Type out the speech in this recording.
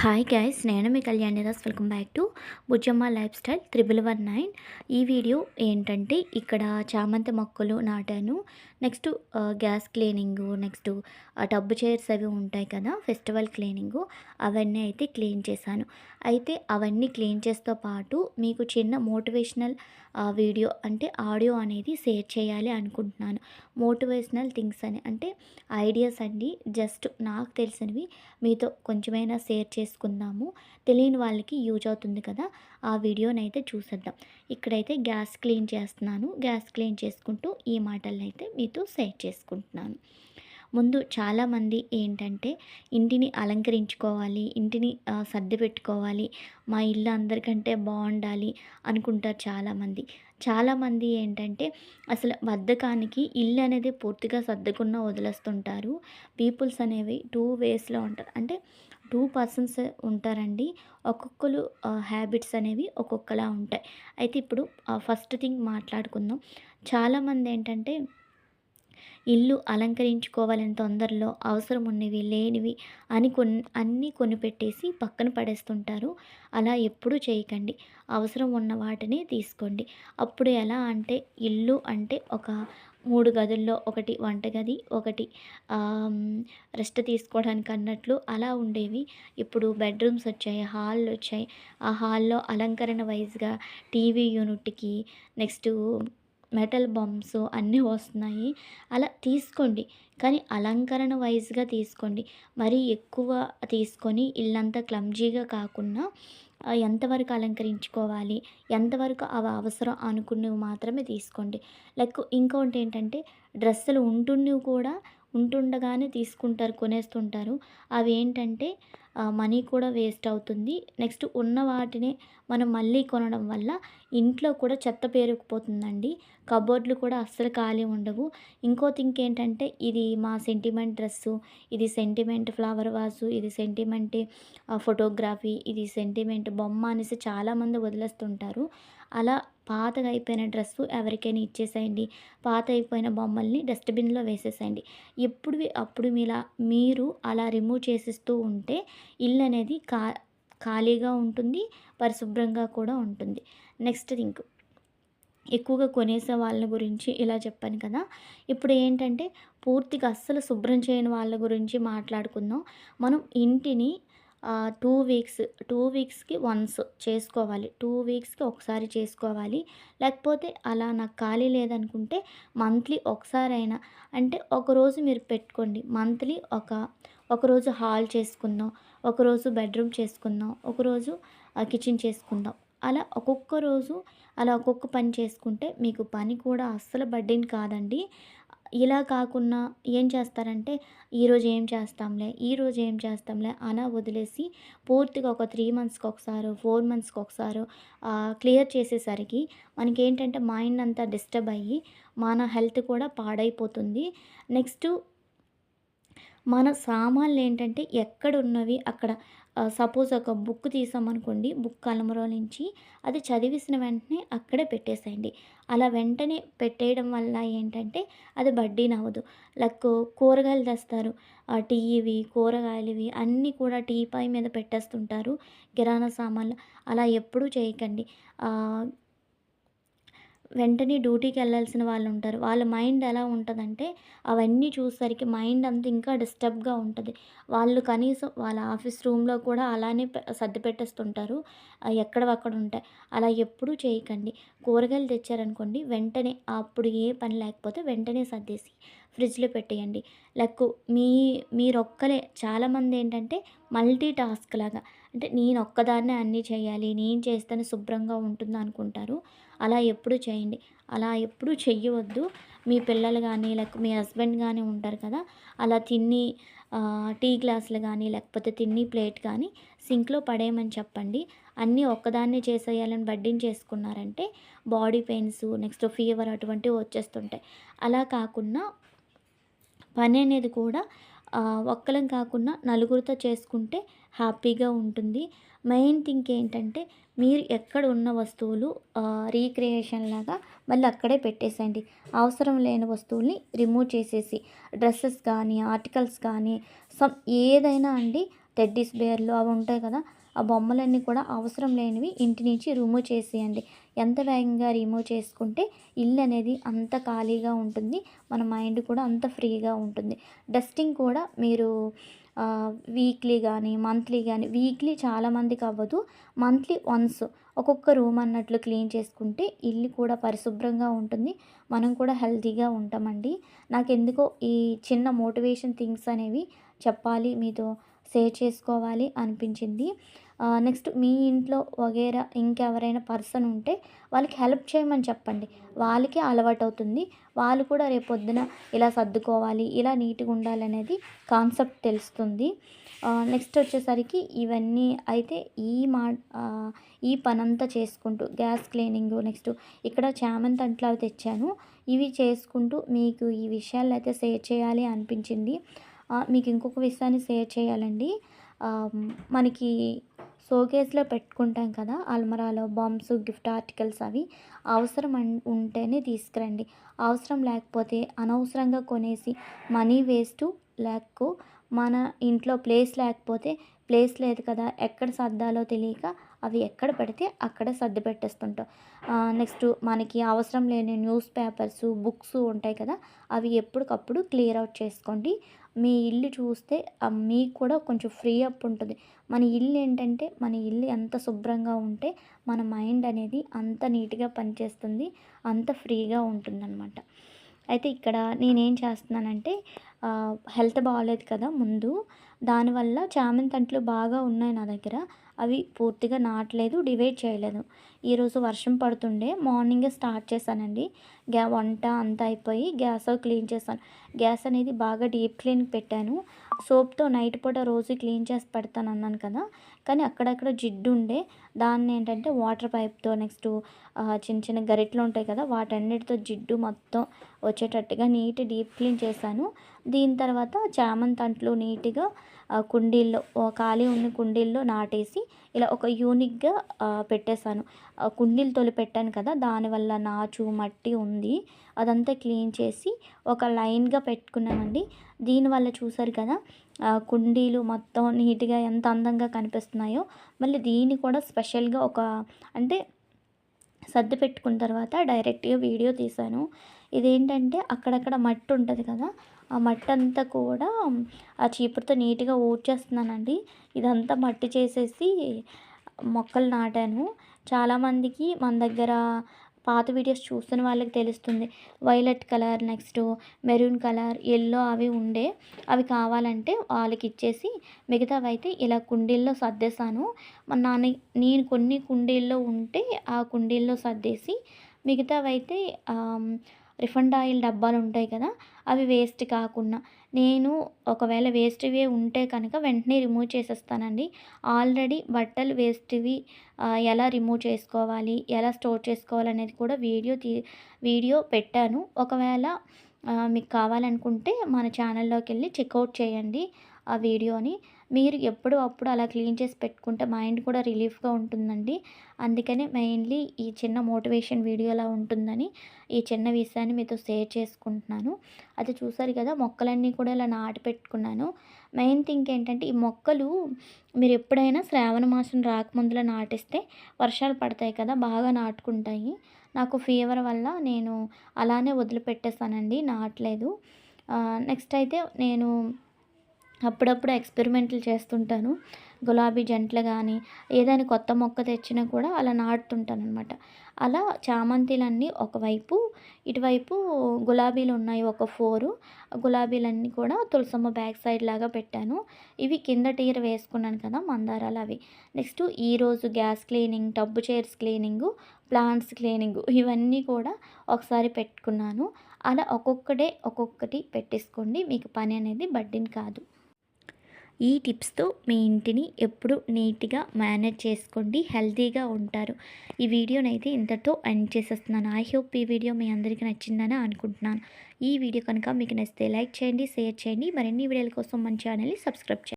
Hi guys నేను మీ Kalyani Ross welcome back to Bujjamma lifestyle triple one nine ఈ video ఏంటంటే ఇక్కడ చామంతి మొక్కలు నాటాను. Next gas cleaning next tub chairs అవి ఉంటాయి కదా ఫెస్టివల్ క్లీనింగు అవన్నీ అయితే క్లీన్ చేశాను. అయితే అవన్నీ క్లీన్ చేస్తో పాటు మీకు చిన్న మోటివేషనల్ వీడియో అంటే ఆడియో అనేది షేర్ చేయాలి అనుకుంటున్నాను. మోటివేషనల్ థింగ్స్ అని అంటే ఐడియాస్ అండి. జస్ట్ నాకు తెలిసినవి మీతో కొంచెమైనా షేర్ చేసుకుందాము. తెలియని వాళ్ళకి యూజ్ అవుతుంది కదా ఆ వీడియోని అయితే చూసేద్దాం. ఇక్కడైతే గ్యాస్ క్లీన్ చేస్తున్నాను. గ్యాస్ క్లీన్ చేసుకుంటూ ఈ మాటలను అయితే మీతో షేర్ చేసుకుంటున్నాను. ముందు చాలామంది ఏంటంటే ఇంటిని అలంకరించుకోవాలి ఇంటిని సర్ది పెట్టుకోవాలి మా ఇల్లు అందరికంటే బాగుండాలి అనుకుంటారు చాలామంది. చాలామంది ఏంటంటే అసలు బద్ధకానికి ఇల్లు అనేది పూర్తిగా సర్దుకున్న వదిలేస్తుంటారు. పీపుల్స్ అనేవి టూ వేస్లో ఉంటారు. అంటే టూ పర్సన్స్ ఉంటారండి. ఒక్కొక్కరు హ్యాబిట్స్ అనేవి ఒక్కొక్కలా ఉంటాయి. అయితే ఇప్పుడు ఫస్ట్ థింగ్ మాట్లాడుకుందాం. చాలామంది ఏంటంటే ఇల్లు అలంకరించుకోవాలని తొందరలో అవసరం ఉన్నవి లేనివి అని కొన్ని అన్నీ కొనిపెట్టేసి పక్కన పడేస్తుంటారు. అలా ఎప్పుడూ చేయకండి. అవసరం ఉన్న వాటిని తీసుకోండి. అప్పుడు ఎలా అంటే ఇల్లు అంటే ఒక మూడు గదుల్లో ఒకటి వంటగది ఒకటి రెస్ట్ తీసుకోవడానికి అన్నట్లు అలా ఉండేవి. ఇప్పుడు బెడ్రూమ్స్ వచ్చాయి హాల్ వచ్చాయి. ఆ హాల్లో అలంకరణ వైజ్గా టీవీ యూనిట్కి నెక్స్ట్ మెటల్ బంప్స్ అన్నీ వస్తున్నాయి. అలా తీసుకోండి. కానీ అలంకరణ వైజ్గా తీసుకోండి. మరీ ఎక్కువ తీసుకొని ఇల్లంతా క్లమ్జీగా కాకుండా ఎంతవరకు అలంకరించుకోవాలి ఎంతవరకు అవి అవసరం అనుకున్నవి మాత్రమే తీసుకోండి. లైక్ ఇంకోటి ఏంటంటే డ్రెస్సులు ఉంటున్నవి కూడా ఉంటుండగానే తీసుకుంటారు కొనేస్తుంటారు. అవి ఏంటంటే మనీ కూడా వేస్ట్ అవుతుంది. నెక్స్ట్ ఉన్న వాటిని మనం మళ్ళీ కొనడం వల్ల ఇంట్లో కూడా చెత్త పేరుకుపోతుందండి. కబోర్డ్లు కూడా అస్సలు ఖాళీ ఉండవు. ఇంకో థింక్ ఏంటంటే ఇది మా సెంటిమెంట్ డ్రెస్సు ఇది సెంటిమెంట్ ఫ్లవర్ వాసు ఇది సెంటిమెంట్ ఫోటోగ్రఫీ ఇది సెంటిమెంట్ బొమ్మ అనేసి చాలామంది వదిలేస్తుంటారు. అలా పాతగా అయిపోయిన డ్రెస్సు ఎవరికైనా ఇచ్చేసేయండి. పాత అయిపోయిన బొమ్మల్ని డస్ట్బిన్లో వేసేసేయండి. ఎప్పుడు అప్పుడు మీలా మీరు అలా రిమూవ్ చేసిస్తూ ఉంటే ఇల్లు అనేది కా ఖాళీగా ఉంటుంది పరిశుభ్రంగా కూడా ఉంటుంది. నెక్స్ట్ థింక్ ఎక్కువగా కొనేసే వాళ్ళ గురించి ఇలా చెప్పాను కదా. ఇప్పుడు ఏంటంటే పూర్తిగా అస్సలు శుభ్రం చేయని వాళ్ళ గురించి మాట్లాడుకుందాం. మనం ఇంటిని టూ వీక్స్ టూ వీక్స్కి వన్స్ చేసుకోవాలి. టూ వీక్స్కి ఒకసారి చేసుకోవాలి. లేకపోతే అలా నాకు ఖాళీ లేదనుకుంటే మంత్లీ ఒకసారైనా అంటే ఒకరోజు మీరు పెట్టుకోండి. మంత్లీ ఒక ఒకరోజు హాల్ చేసుకుందాం ఒకరోజు బెడ్రూమ్ చేసుకుందాం ఒకరోజు కిచెన్ చేసుకుందాం. అలా ఒక్కొక్క రోజు అలా ఒక్కొక్క పని చేసుకుంటే మీకు పని కూడా అస్సలు బడ్డీని కాదండి. ఇలా కాకుండా ఏం చేస్తారంటే ఈరోజు ఏం చేస్తాంలే ఈరోజు ఏం చేస్తాంలే అలా వదిలేసి పూర్తిగా ఒక త్రీ మంత్స్కి ఒకసారి ఫోర్ మంత్స్కి ఒకసారి క్లియర్ చేసేసరికి మనకి ఏంటంటే మైండ్ అంతా డిస్టర్బ్ అయ్యి మన హెల్త్ కూడా పాడైపోతుంది. నెక్స్ట్ మన సామాన్లు ఏంటంటే ఎక్కడ ఉన్నవి అక్కడ సపోజ్ ఒక బుక్ తీసామనుకోండి బుక్ అలమరో నుంచి అది చదివేసిన వెంటనే అక్కడే పెట్టేసేయండి. అలా వెంటనే పెట్టేయడం వల్ల ఏంటంటే అది బడ్డీ నవ్వదు. లైక్ కూరగాయలు తెస్తారు టీవి కూరగాయలువి అన్నీ కూడా టీపాయ్ మీద పెట్టేస్తుంటారు కిరాణా సామాన్లు. అలా ఎప్పుడూ చేయకండి. వెంటనే డ్యూటీకి వెళ్ళాల్సిన వాళ్ళు ఉంటారు. వాళ్ళ మైండ్ ఎలా ఉంటుందంటే అవన్నీ చూసేసరికి మైండ్ అంతా ఇంకా డిస్టర్బ్గా ఉంటుంది. వాళ్ళు కనీసం వాళ్ళ ఆఫీస్ రూమ్లో కూడా అలానే సర్ది పెట్టేస్తుంటారు. ఎక్కడవక్కడ ఉంటాయి. అలా ఎప్పుడూ చేయకండి. కూరగాయలు తెచ్చారనుకోండి వెంటనే అప్పుడు ఏ పని లేకపోతే వెంటనే సర్దేసి ఫ్రిడ్జ్లో పెట్టేయండి. లైక్ మీ మీరొక్కలే చాలామంది ఏంటంటే మల్టీ టాస్క్ లాగా. అంటే నేను ఒక్కదాన్నే అన్నీ చేయాలి నేను చేస్తేనే శుభ్రంగా ఉంటుంది అనుకుంటారు. అలా ఎప్పుడు చేయండి. అలా ఎప్పుడు చెయ్యవద్దు. మీ పిల్లలు కానీ లేక మీ హస్బెండ్ కానీ ఉంటారు కదా అలా తిన్ని టీ గ్లాసులు కానీ లేకపోతే తిన్ని ప్లేట్ కానీ సింక్లో పడేయమని చెప్పండి. అన్నీ ఒక్కదాన్నే చేసేయాలని బడ్డింగ్ చేసుకున్నారంటే బాడీ పెయిన్స్ నెక్స్ట్ ఫీవర్ అటువంటివి వచ్చేస్తుంటాయి. అలా కాకుండా పని అనేది కూడా ఒక్కలం కాకుండా నలుగురితో చేసుకుంటే హ్యాపీగా ఉంటుంది. మెయిన్ థింగ్ ఏంటంటే మీరు ఎక్కడ ఉన్న వస్తువులు రీక్రియేషన్ లాగా మళ్ళీ అక్కడే పెట్టేసేయండి. అవసరం లేని వస్తువుల్ని రిమూవ్ చేసేసి డ్రెస్సెస్ కానీ ఆర్టికల్స్ కానీ సమ్ ఏదైనా అండి టెడ్డీస్ బేర్లు అవి ఉంటాయి కదా ఆ బొమ్మలన్నీ కూడా అవసరం లేనివి ఇంటి నుంచి రిమూవ్ చేసేయండి. ఎంత వేగంగా రిమూవ్ చేసుకుంటే ఇల్లు అనేది అంత ఖాళీగా ఉంటుంది. మన మైండ్ కూడా అంత ఫ్రీగా ఉంటుంది. డస్టింగ్ కూడా మీరు వీక్లీ కానీ మంత్లీ కానీ వీక్లీ చాలామందికి అవ్వదు. మంత్లీ వన్స్ ఒక్కొక్క రూమ్ అన్నట్లు క్లీన్ చేసుకుంటే ఇల్లు కూడా పరిశుభ్రంగా ఉంటుంది. మనం కూడా హెల్తీగా ఉంటామండి. నాకు ఎందుకో ఈ చిన్న మోటివేషన్ థింగ్స్ అనేవి చెప్పాలి మీతో. షేర్ చేసుకోవాలి అనిపించింది. నెక్స్ట్ మీ ఇంట్లో వగేరా ఇంకెవరైనా పర్సన్ ఉంటే వాళ్ళకి హెల్ప్ చేయమని చెప్పండి. వాళ్ళకే అలవాటు అవుతుంది వాళ్ళు కూడా రేపొద్దున ఇలా సర్దుకోవాలి ఇలా నీట్గా ఉండాలనేది కాన్సెప్ట్ తెలుస్తుంది. నెక్స్ట్ వచ్చేసరికి ఇవన్నీ అయితే ఈ మా ఈ పనంతా చేసుకుంటూ గ్యాస్ క్లీనింగ్ నెక్స్ట్ ఇక్కడ చామంతి అంట్లో అవి తెచ్చాను. ఇవి చేసుకుంటూ మీకు ఈ విషయాలు అయితే షేర్ చేయాలి అనిపించింది. మీకు ఇంకొక విషయాన్ని షేర్ చేయాలండి. మనకి షోకేస్లో పెట్టుకుంటాం కదా అల్మరాలో బాంబ్స్ గిఫ్ట్ ఆర్టికల్స్ అవి అవసరం ఉంటేనే తీసుకురండి. అవసరం లేకపోతే అనవసరంగా కొనేసి మనీ వేస్ట్ లేకు మన ఇంట్లో ప్లేస్ లేకపోతే ప్లేస్ లేదు కదా ఎక్కడ సర్దాలో తెలియక అవి ఎక్కడ పెడితే అక్కడ సర్ది పెట్టేస్తుంటాం. నెక్స్ట్ మనకి అవసరం లేని న్యూస్ పేపర్స్ బుక్స్ ఉంటాయి కదా అవి ఎప్పటికప్పుడు క్లియర్ అవుట్ చేసుకోండి. మీ ఇల్లు చూస్తే మీకు కూడా కొంచెం ఫ్రీ అప్ ఉంటుంది. మన ఇల్లు ఏంటంటే మన ఇల్లు ఎంత శుభ్రంగా ఉంటే మన మైండ్ అనేది అంత నీట్గా పనిచేస్తుంది అంత ఫ్రీగా ఉంటుందన్నమాట. అయితే ఇక్కడ నేనేం చేస్తున్నానంటే హెల్త్ బాగాలేదు కదా ముందు దానివల్ల చామంతి అంట్లు బాగా ఉన్నాయి నా దగ్గర. అవి పూర్తిగా నాటలేదు డివైడ్ చేయలేదు. ఈరోజు వర్షం పడుతుండే మార్నింగే స్టార్ట్ చేశానండి. గ్యా వంట అంతా అయిపోయి గ్యాస్ క్లీన్ చేశాను. గ్యాస్ అనేది బాగా డీప్ క్లీన్ పెట్టాను. సోప్తో నైట్ పూట రోజు క్లీన్ చేసి పెడతాను అన్నాను కదా. కానీ అక్కడక్కడ జిడ్డు ఉండే. దాన్ని ఏంటంటే వాటర్ పైప్తో నెక్స్ట్ చిన్న చిన్న గరిట్లు ఉంటాయి కదా వాటన్నిటితో జిడ్డు మొత్తం వచ్చేటట్టుగా నీట్ డీప్ క్లీన్ చేశాను. దీని తర్వాత చామంతి అంట్లు నీట్గా కుండీల్లో ఖాళీ ఉన్న కుండీల్లో నాటేసి ఇలా ఒక యూనిక్గా పెట్టేశాను. కుండీలు తొలి పెట్టాను కదా దానివల్ల నాచు మట్టి ఉంది. అదంతా క్లీన్ చేసి ఒక లైన్గా పెట్టుకున్నామండి. దీనివల్ల చూసారు కదా కుండీలు మొత్తం నీట్గా ఎంత అందంగా కనిపిస్తున్నాయో. మళ్ళీ దీన్ని కూడా స్పెషల్గా ఒక అంటే సర్ది పెట్టుకున్న తర్వాత డైరెక్ట్గా వీడియో తీశాను. ఇదేంటంటే అక్కడక్కడ మట్టి ఉంటుంది కదా ఆ మట్టి అంతా కూడా ఆ చీపురుతో నీట్గా ఊడ్చేస్తున్నానండి. ఇదంతా మట్టి చేసేసి మొక్కలు నాటాను. చాలామందికి మన దగ్గర పాత వీడియోస్ చూస్తున్న వాళ్ళకి తెలుస్తుంది. Violet colour next maroon colour yellow అవి ఉండే అవి కావాలంటే వాళ్ళకి ఇచ్చేసి మిగతావి అయితే ఇలా కుండీల్లో సర్దేశాను. నాన్న నేను కొన్ని కుండీల్లో ఉంటే ఆ కుండీల్లో సర్దేసి మిగతావి అయితే రిఫండ్ ఆయిల్ డబ్బాలు ఉంటాయి కదా అవి వేస్ట్ కాకుండా. నేను ఒకవేళ వేస్ట్వి ఉంటే కనుక వెంటనే రిమూవ్ చేసేస్తానండి. ఆల్రెడీ బట్టలు వేస్ట్వి ఎలా రిమూవ్ చేసుకోవాలి ఎలా స్టోర్ చేసుకోవాలి అనేది కూడా వీడియో తీ వీడియో పెట్టాను. ఒకవేళ మీకు కావాలనుకుంటే మన ఛానల్లోకి వెళ్ళి చెక్అవుట్ చేయండి ఆ వీడియోని. మీరు ఎప్పుడు అప్పుడు అలా క్లీన్ చేసి పెట్టుకుంటే మైండ్ కూడా రిలీఫ్గా ఉంటుందండి. అందుకనే మెయిన్లీ ఈ చిన్న మోటివేషన్ వీడియోలా ఉంటుందని ఈ చిన్న విషయాన్ని మీతో షేర్ చేసుకుంటున్నాను. అది చూసారు కదా మొక్కలన్నీ కూడా ఇలా నాటి పెట్టుకున్నాను. మెయిన్ థింగ్ ఏంటంటే ఈ మొక్కలు మీరు ఎప్పుడైనా శ్రావణ మాసం రాకముందులో నాటిస్తే వర్షాలు పడతాయి కదా బాగా నాటుకుంటాయి. నాకు ఫీవర్ వల్ల నేను అలానే వదిలిపెట్టేస్తానండి నాటలేదు. నెక్స్ట్ అయితే నేను అప్పుడప్పుడు ఎక్స్పెరిమెంట్లు చేస్తుంటాను. గులాబీ జంటలు కానీ ఏదైనా కొత్త మొక్క తెచ్చినా కూడా అలా నాటుతుంటాను అనమాట అలా చామంతిలన్నీ ఒకవైపు ఇటువైపు గులాబీలు ఉన్నాయి ఒక ఫోరు. గులాబీలన్నీ కూడా తులసమ్మ బ్యాక్ సైడ్ లాగా పెట్టాను. ఇవి కింద టీర వేసుకున్నాను కదా మందారాలు అవి. నెక్స్ట్ ఈరోజు gas cleaning tub chairs cleaning plants cleaning ఇవన్నీ కూడా ఒకసారి పెట్టుకున్నాను. అలా ఒక్కొక్కటే ఒక్కొక్కటి పెట్టేసుకోండి. మీకు పని అనేది బడ్డిని కాదు. ఈ టిప్స్తో మీ ఇంటిని ఎప్పుడు నీట్గా మేనేజ్ చేసుకోండి హెల్తీగా ఉంటారు. ఈ వీడియోనైతే ఇంతతో ఎండ్ చేసేస్తున్నాను. ఐ హోప్ ఈ వీడియో మీ అందరికీ నచ్చిందని అనుకుంటున్నాను. ఈ వీడియో కనుక మీకు నచ్చితే లైక్ చేయండి షేర్ చేయండి. మరిన్ని వీడియోల కోసం మన ఛానల్ని సబ్స్క్రైబ్ చేయండి.